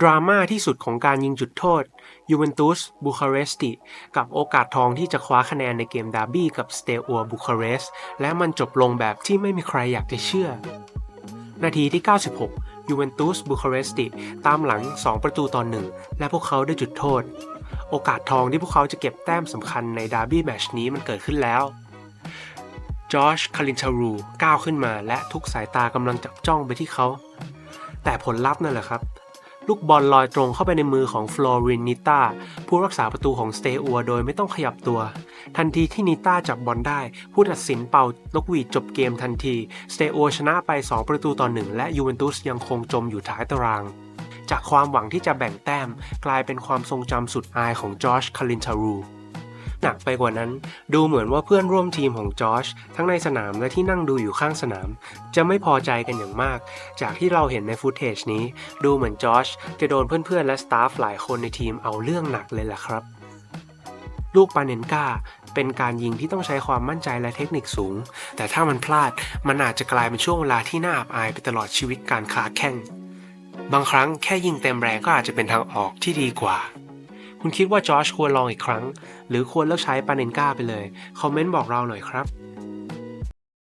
ดราม่าที่สุดของการยิงจุดโทษยูเวนตุสบูคาเรสติกับโอกาสทองที่จะคว้าคะแนนในเกมดาร์บี้กับสเตอัวบูคาเรสและมันจบลงแบบที่ไม่มีใครอยากจะเชื่อ นาทีที่ 96 ยูเวนตุสบูคาเรสติตามหลัง 2 ประตูต่อหนึ่งและพวกเขาได้จุดโทษ โอกาสทองที่พวกเขาจะเก็บแต้มสำคัญในดาร์บี้แมชนี้มันเกิดขึ้นแล้วจอชคารินชารูก้าวขึ้นมาและทุกสายตากำลังจับจ้องไปที่เขา แต่ผลลัพธ์นั่นแหละครับ ลูกบอลลอยตรงเข้าไปในมือของฟลอรินนิต้าผู้รักษาประตูของสเตอัวโดยไม่ต้องขยับตัว ทันทีที่นิต้าจับบอลได้ ผู้ตัดสินเป่านกหวีดจบเกมทันที สเตอัวชนะไป 2 ประตูต่อหนึ่งและยูเวนตุสยังคงจมอยู่ท้ายตาราง จากความหวังที่จะแบ่งแต้ม กลายเป็นความทรงจำสุดอายของจอร์จคารินชารู หนักไปกว่านั้น ดูเหมือนว่าเพื่อนร่วมทีมของจอร์จทั้งในสนามและที่นั่งดูอยู่ข้างสนาม จะไม่พอใจกันอย่างมาก จากที่เราเห็นในฟุตเทจนี้ ดูเหมือนจอร์จจะโดนเพื่อนๆ และสตาฟหลายคนในทีมเอาเรื่องหนักเลยล่ะครับ ลูกปาเนนกาเป็นการยิงที่ต้องใช้ความมั่นใจและเทคนิคสูง แต่ถ้ามันพลาดมันอาจจะกลายเป็นช่วงเวลาที่น่าอับอายไปตลอดชีวิตการค้าแข่ง บางครั้งแค่ยิงเต็มแรงก็อาจจะเป็นทางออกที่ดีกว่า คุณคิดว่าจอชควรลองอีกครั้ง หรือควรเลิกใช้ปาเนนกาไปเลย คอมเมนต์บอกเราหน่อยครับ